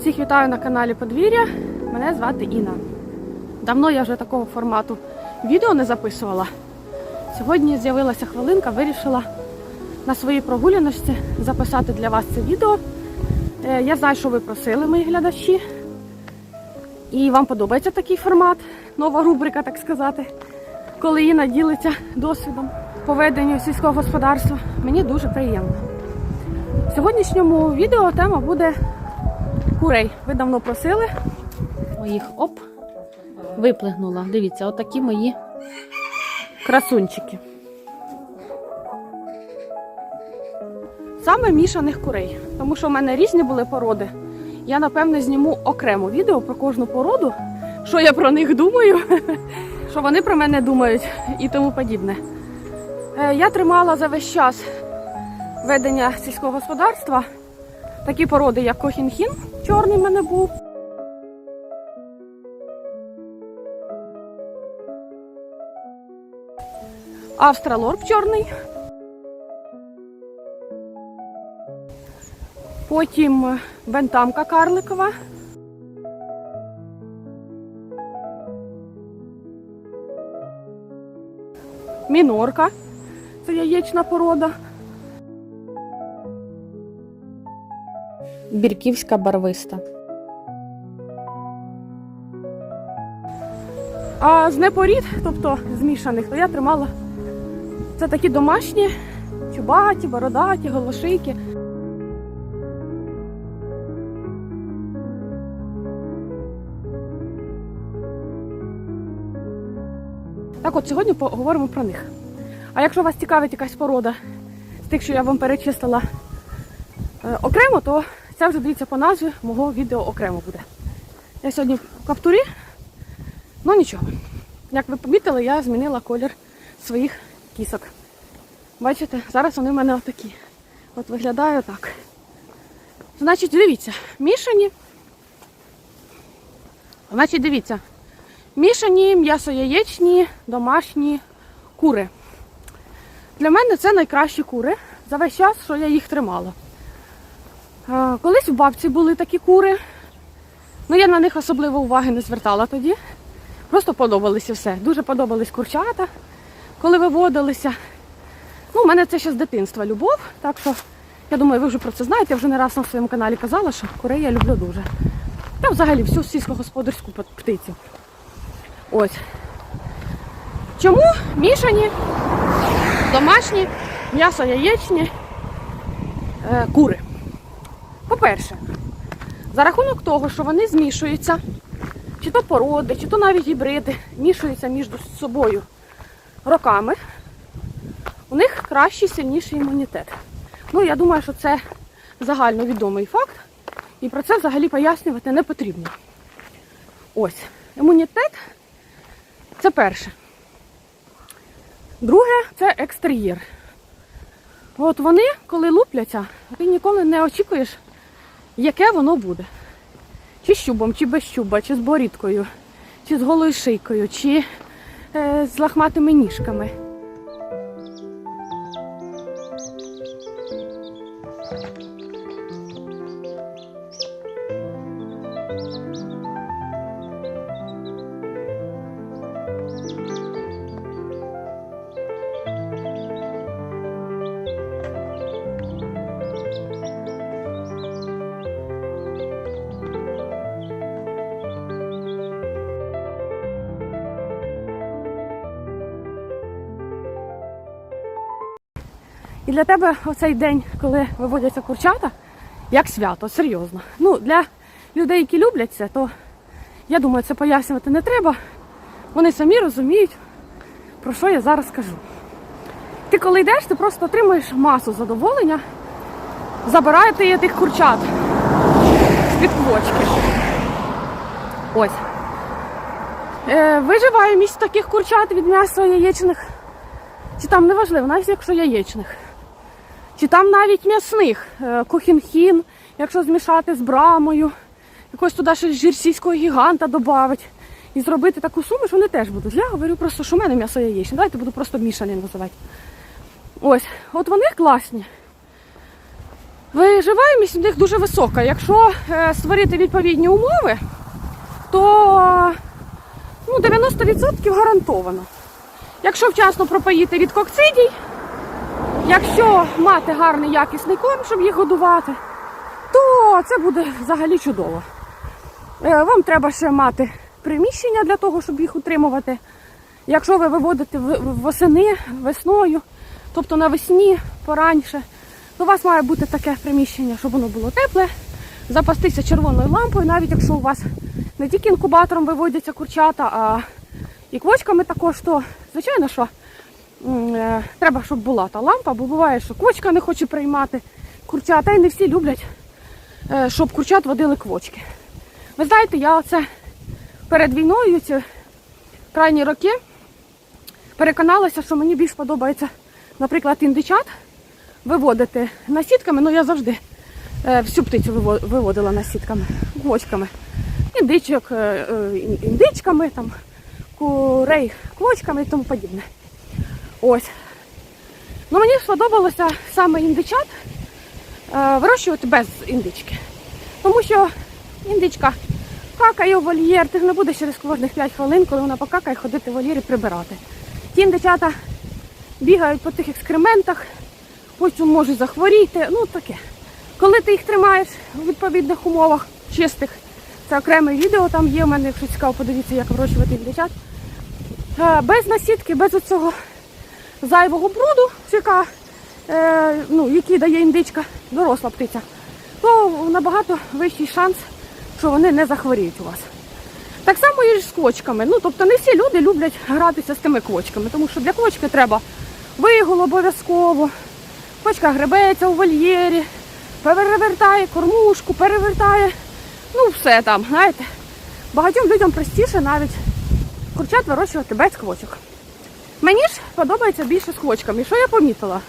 Всіх вітаю на каналі Подвір'я. Мене звати Інна. Давно я вже такого формату відео не записувала. Сьогодні з'явилася хвилинка, вирішила на своїй прогуляночці записати для вас це відео. Е, Я знаю, що ви просили, мої глядачі. І вам подобається такий формат, нова рубрика, так сказати, коли Інна ділиться досвідом по веденню сільського господарства. Мені дуже приємно. В сьогоднішньому відео тема буде курей. Ви давно просили. Моїх оп, виплигнула. Дивіться, отакі мої красунчики. Саме мішаних курей, тому що в мене різні були породи. Я напевне зніму окремо відео про кожну породу, що я про них думаю, що вони про мене думають і тому подібне. Е, Я тримала за весь час ведення сільського господарства такі породи, як Кохінхін, чорний в мене був. Австралорп чорний. Потім бентамка карликова. Мінорка. Це яєчна порода. Бірківська барвиста. А з непорід, тобто змішаних, то я тримала це такі домашні, чубаті, бородаті, голошийки. Так от сьогодні поговоримо про них. А якщо вас цікавить якась порода з тих, що я вам перечислила е, окремо, то це вже дивіться по назві мого відео окремо буде. Я сьогодні в каптурі, ну нічого. Як ви помітили, я змінила колір своїх кісок. Бачите, зараз вони в мене отакі. От виглядає так. Значить, дивіться, мішані. Значить, дивіться, мішані м'ясо-яєчні домашні кури. Для мене це найкращі кури за весь час, що я їх тримала. Колись в бабці були такі кури. Ну, я на них особливо уваги не звертала тоді. Просто подобалися все. Дуже подобались курчата, коли виводилися. Ну, у мене це ще з дитинства любов, так що я думаю, ви вже про це знаєте. Я вже не раз на своєму каналі казала, що курей я люблю дуже. Та взагалі всю сільськогосподарську птицю. Ось. Чому мішані, домашні, м'ясо яєчні е, кури? По-перше, за рахунок того, що вони змішуються, чи то породи, чи то навіть гібриди, мішуються між собою роками, у них кращий, сильніший імунітет. Ну, я думаю, що це загальновідомий факт, і про це взагалі пояснювати не потрібно. Ось, імунітет це перше. Друге це екстер'єр. От вони, коли лупляться, ти ніколи не очікуєш, яке воно буде. Чи з щубом, чи без щуба, чи з борідкою, чи з голою шийкою, чи е, з лахматими ніжками. І для тебе оцей день, коли виводяться курчата, як свято, серйозно. Ну, для людей, які люблять це, то я думаю, це пояснювати не треба. Вони самі розуміють, про що я зараз кажу. Ти коли йдеш, ти просто отримуєш масу задоволення, забираєте тих курчат з-під квочки. Ось. Е, виживаємість таких курчат від м'яса яєчних. Чи там неважливо, навіть якщо яєчних. Чи там навіть м'ясних, е, кохінхін, якщо змішати з брамою, якось туди ще жирсійського гіганта додати і зробити таку суміш, вони теж будуть. Я говорю просто, що в мене м'ясо яєчне. Давайте буду просто мішані називати. Ось, от вони класні. Виживаємість в них дуже висока. Якщо е, створити відповідні умови, то ну, 90% гарантовано. Якщо вчасно пропоїти від коксидій, якщо мати гарний якісний корм, щоб їх годувати, то це буде взагалі чудово. Е, Вам треба ще мати приміщення для того, щоб їх утримувати. Якщо ви виводите восени, весною, тобто навесні, пораніше, то у вас має бути таке приміщення, щоб воно було тепле, запастися червоною лампою, навіть якщо у вас не тільки інкубатором виводяться курчата, а і квочками також, то звичайно, що треба, щоб була та лампа, бо буває, що квочка не хоче приймати курчата, і не всі люблять, е, щоб курчат водили квочки. Ви знаєте, я оце перед війною ці крайні роки переконалася, що мені більш подобається, наприклад, індичат виводити насідками. Ну, я завжди е, всю птицю виводила насідками, квочками. Індичок, е, е, ін- індичками, там, курей, квочками і тому подібне. Ось. Ну, мені сподобалося саме індичат е, вирощувати без індички. Тому що індичка какає у вольєр, ти не будеш через кожних 5 хвилин, коли вона покакає, ходити в вольєр і прибирати. Ті індичата бігають по тих екскрементах, потім можуть захворіти, ну таке. Коли ти їх тримаєш у відповідних умовах чистих, це окреме відео там є у мене, якщо цікаво, подивіться, як вирощувати індичат. Е, Без насідки, без оцього зайвого бруду, яка, е, ну, який дає індичка, доросла птиця, то набагато вищий шанс, що вони не захворіють у вас. Так само і з квочками. Ну, тобто не всі люди люблять гратися з тими квочками, тому що для квочки треба вигул обов'язково. Квочка гребеться у вольєрі, перевертає кормушку, перевертає. Ну, все там, знаєте. Багатьом людям простіше навіть курчат вирощувати без квочок. Мені ж подобається більше з квочками. Що я помітила?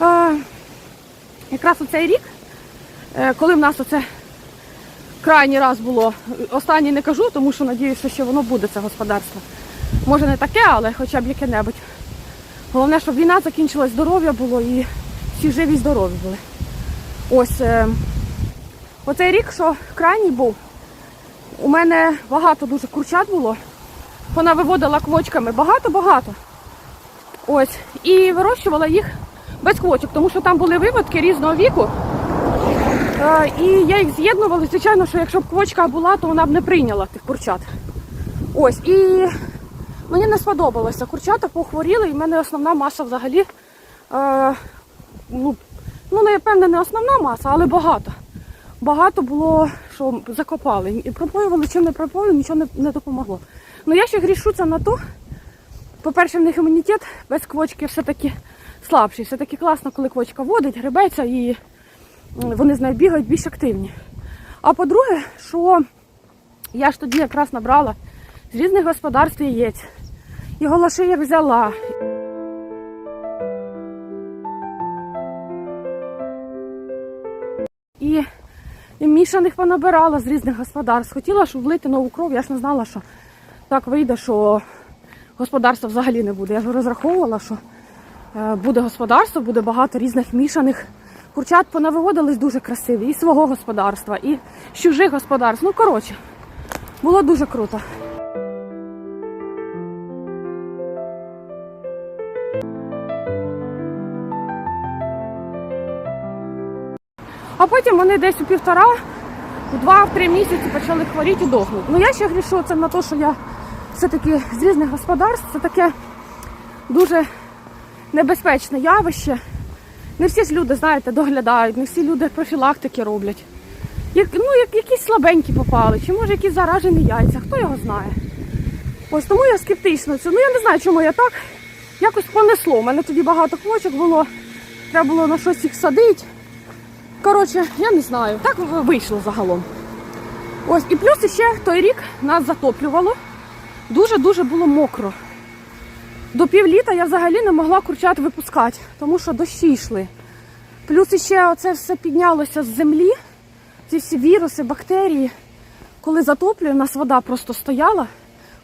Е, якраз у цей рік, е, коли в нас оце крайній раз було, останній не кажу, тому що надіюся, що воно буде, це господарство. Може не таке, але хоча б яке-небудь. Головне, щоб війна закінчилась, здоров'я було і всі живі здорові були. Ось е, оцей рік, що крайній був, у мене багато дуже курчат було. Вона виводила квочками багато-багато. Ось. І вирощувала їх без квочок, тому що там були виводки різного віку. Е, І я їх з'єднувала. Звичайно, що якщо б квочка була, то вона б не прийняла тих курчат. Ось. І мені не сподобалося. Курчата похворіли, і в мене основна маса взагалі. Е, ну, ну, не не основна маса, але багато. Багато було, що закопали. І пропоювали, чим не пропоювали, нічого не, не допомогло. Ну я ще грішуся на то. По-перше, в них імунітет без квочки все-таки слабший. Все-таки класно, коли квочка водить, гребеться і вони з нею бігають більш активні. А по-друге, що я ж тоді якраз набрала з різних господарств яєць. І голоши як взяла. І мішаних понабирала з різних господарств. Хотіла, щоб влити нову кров, я ж не знала, що так вийде, що господарства взагалі не буде. Я ж розраховувала, що е, буде господарство, буде багато різних мішаних. Курчат понавиводились дуже красиві і свого господарства, і з чужих господарств. Ну, коротше, було дуже круто. А потім вони десь у півтора, у два-три місяці почали хворіти і дохнути. Ну я ще грішу це на те, що я все-таки з різних господарств, це таке дуже небезпечне явище. Не всі ж люди, знаєте, доглядають, не всі люди профілактики роблять. Як, ну, як якісь слабенькі попали, чи може якісь заражені яйця, хто його знає. Ось тому я скептична. Це, ну я не знаю, чому я так. Якось понесло. У мене тоді багато квочок було, треба було на щось їх садити. Коротше, я не знаю, так вийшло загалом. Ось, і плюс ще той рік нас затоплювало. Дуже-дуже було мокро. До півліта я взагалі не могла курчат випускати, тому що дощі йшли. Плюс ще оце все піднялося з землі, ці всі віруси, бактерії. Коли затоплює, у нас вода просто стояла.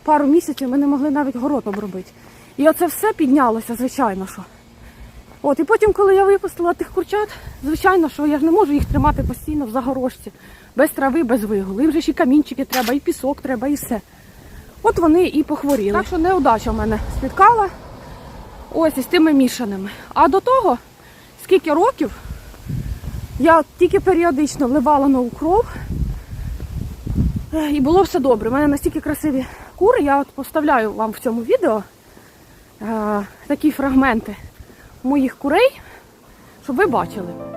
Пару місяців ми не могли навіть город обробити. І оце все піднялося, звичайно що. От, і потім, коли я випустила тих курчат, звичайно, що я ж не можу їх тримати постійно в загорожці, без трави, без вигулу. Їм же ж і камінчики треба, і пісок треба, і все. От вони і похворіли. Так що неудача в мене спіткала. Ось із тими мішаними. А до того, скільки років, я тільки періодично вливала нову кров. І було все добре. У мене настільки красиві кури, я от поставляю вам в цьому відео е, такі фрагменти моїх курей, щоб ви бачили.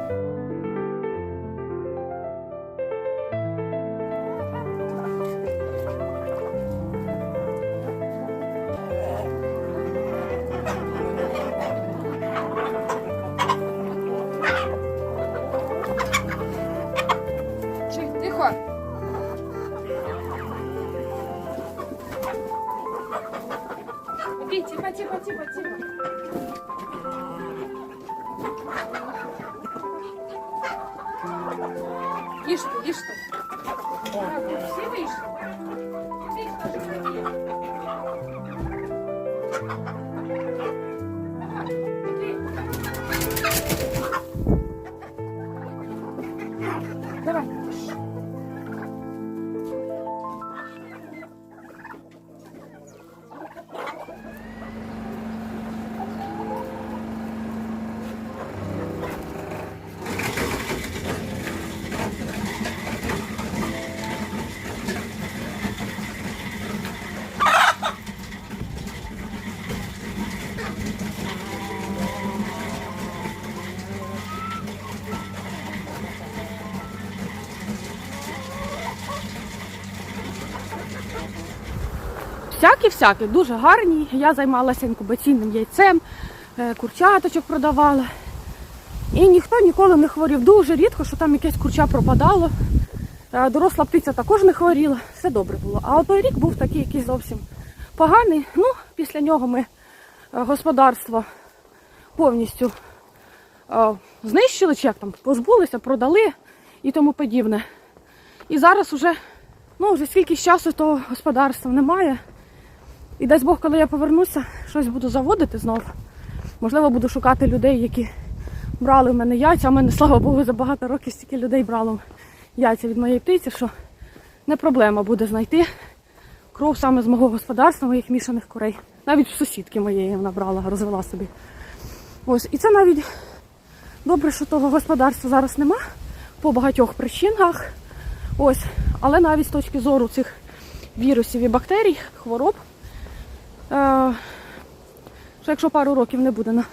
Всякі-всякі, дуже гарні. Я займалася інкубаційним яйцем, е, курчаточок продавала. І ніхто ніколи не хворів. Дуже рідко, що там якесь курча пропадало. Е, Доросла птиця також не хворіла, все добре було. А той рік був такий якийсь зовсім поганий. Ну, після нього ми е, господарство повністю знищили, чи як там, позбулися, продали і тому подібне. І зараз уже, ну, вже скільки часу того господарства немає. І дасть Бог, коли я повернуся, щось буду заводити знов. Можливо, буду шукати людей, які брали в мене яйця. А в мене, слава Богу, за багато років стільки людей брало яйця від моєї птиці, що не проблема буде знайти кров саме з мого господарства, моїх мішаних курей. Навіть в сусідки моєї вона брала, розвела собі. Ось, і це навіть добре, що того господарства зараз нема по багатьох причинах. Ось, але навіть з точки зору цих вірусів і бактерій, хвороб, що якщо пару років не буде на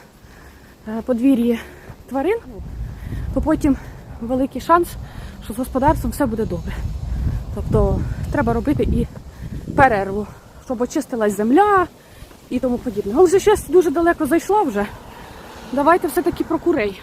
е, подвір'ї тварин, то потім великий шанс, що з господарством все буде добре. Тобто треба робити і перерву, щоб очистилась земля і тому подібне. Але щось дуже далеко зайшло вже. Давайте все-таки про курей.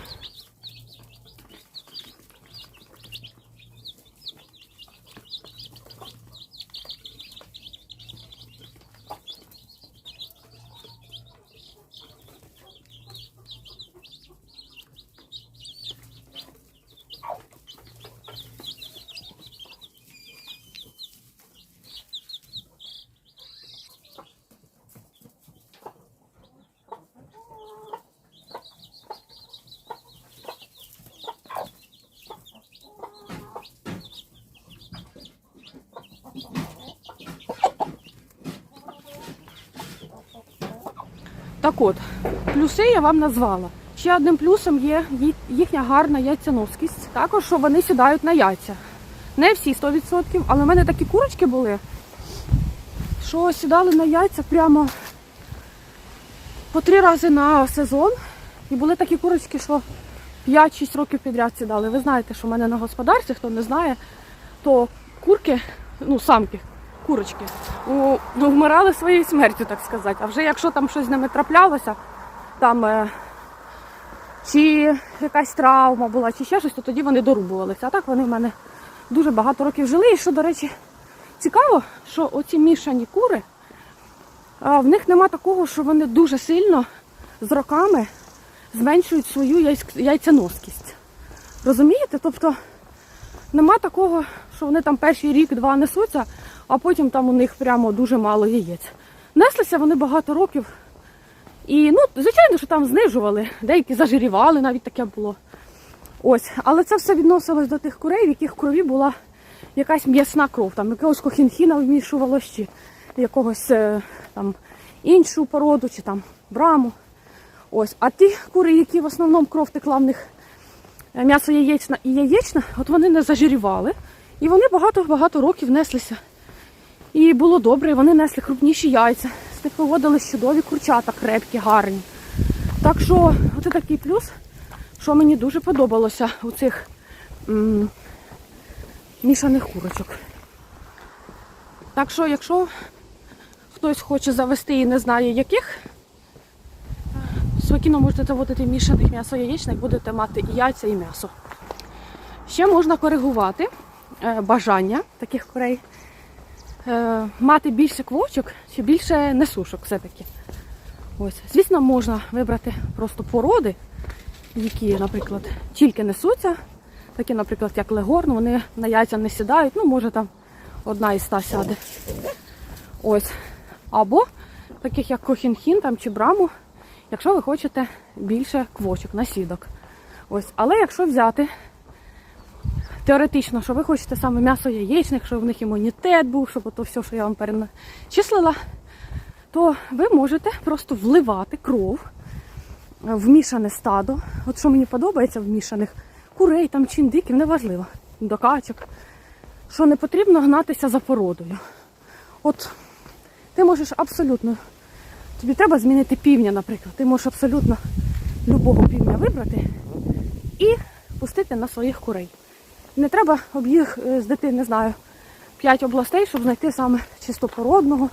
Так от, плюси я вам назвала. Ще одним плюсом є їхня гарна яйценоскість. Також, що вони сідають на яйця. Не всі 100%, але в мене такі курочки були, що сідали на яйця прямо по три рази на сезон. І були такі курочки, що 5-6 років підряд сідали. Ви знаєте, що в мене на господарстві, хто не знає, то курки, ну самки, курочки, у, ну, вмирали своєю смертю, так сказати. А вже якщо там щось з ними траплялося, там е, чи якась травма була, чи ще щось, то тоді вони дорубувалися. А так вони в мене дуже багато років жили. І що, до речі, цікаво, що оці мішані кури, а, в них нема такого, що вони дуже сильно з роками зменшують свою яйценоскість. Розумієте? Тобто нема такого, що вони там перший рік-два несуться, а потім там у них прямо дуже мало яєць. Неслися вони багато років І ну, звичайно, що там знижували, деякі зажирівали, навіть таке було. Ось, але це все відносилось до тих курей, в яких крові була якась м'ясна кров, там якогось кохінхіна вмішувалось, чи якогось е, там іншу породу, чи там браму. Ось. А ті кури, які в основному кров текла в них е, м'ясо яєчна і яєчна, от вони не зажирівали. І вони багато-багато років неслися. І було добре, вони несли крупніші яйця. Виводились чудові курчата, крепкі, гарні. Так що, оце такий плюс, що мені дуже подобалося у цих м, мішаних курочок. Так що, якщо хтось хоче завести і не знає яких, спокійно можете заводити мішаних м'ясо яєчник, будете мати і яйця, і м'ясо. Ще можна коригувати е, бажання таких курей. Е, мати більше квочок чи більше несушок все-таки. Ось. Звісно, можна вибрати просто породи, які, наприклад, тільки несуться, такі, наприклад, як легорн, вони на яйця не сідають, ну, може там одна із ста сяде. Ось. Або таких як кохінхін там, чи браму, якщо ви хочете більше квочок, насідок. Ось. Але якщо взяти теоретично, що ви хочете саме м'ясо яєчних, щоб в них імунітет був, щоб ото все, що я вам перечислила, то ви можете просто вливати кров в мішане стадо. От що мені подобається в мішаних курей, там чи індиків, неважливо, до качок, що не потрібно гнатися за породою. От ти можеш абсолютно, тобі треба змінити півня, наприклад. Ти можеш абсолютно любого півня вибрати і пустити на своїх курей. Не треба об'їздити, не знаю, 5 областей, щоб знайти саме чистопородного,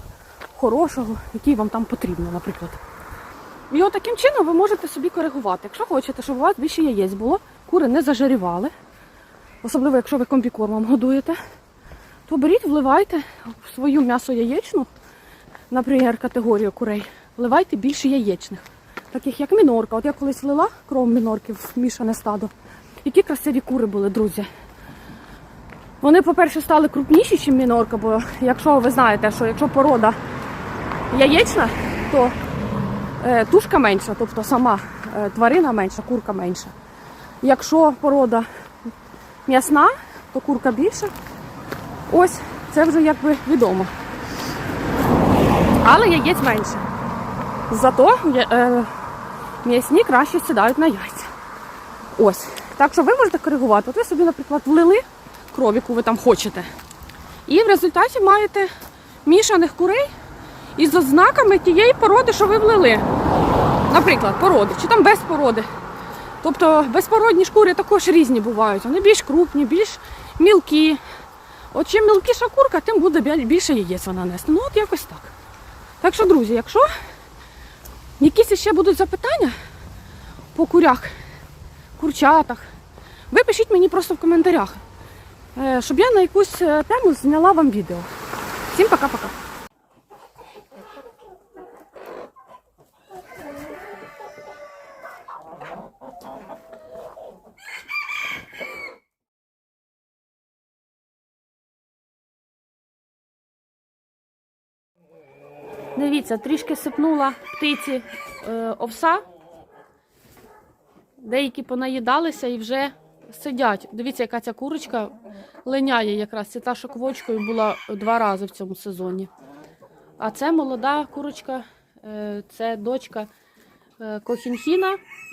хорошого, який вам там потрібно, наприклад. І от таким чином ви можете собі коригувати. Якщо хочете, щоб у вас більше яєць було, кури не зажарівали, особливо якщо ви комбікормом годуєте, то беріть, вливайте в свою м'ясо яєчну, наприклад, категорію курей, вливайте більше яєчних, таких як мінорка. От я колись влила кров мінорки в мішане стадо. Які красиві кури були, друзі. Вони, по-перше, стали крупніші, ніж мінорка, бо якщо ви знаєте, що якщо порода яєчна, то е, тушка менша, тобто сама е, тварина менша, курка менша. Якщо порода м'ясна, то курка більша. Ось це вже якби відомо. Але яєць менше. Зато е, м'ясні краще сідають на яйця. Ось. Так що ви можете коригувати. От ви собі, наприклад, влили кров, яку ви там хочете. І в результаті маєте мішаних курей із ознаками тієї породи, що ви влили. Наприклад, породи, чи там без породи. Тобто безпородні шкури також різні бувають. Вони більш крупні, більш мілкі. От чим мілкіша курка, тим буде більше яєць вона нести. Ну от якось так. Так що, друзі, якщо якісь ще будуть запитання по курях, курчатах, ви пишіть мені просто в коментарях, щоб я на якусь е, тему зняла вам відео. Всім пока-пока. Дивіться, трішки сипнула птиці е, овса. Деякі понаїдалися і вже сидять. Дивіться, яка ця курочка линяє якраз. Це та, що квочкою була два рази в цьому сезоні. А це молода курочка, е, це дочка е, Кохінхіна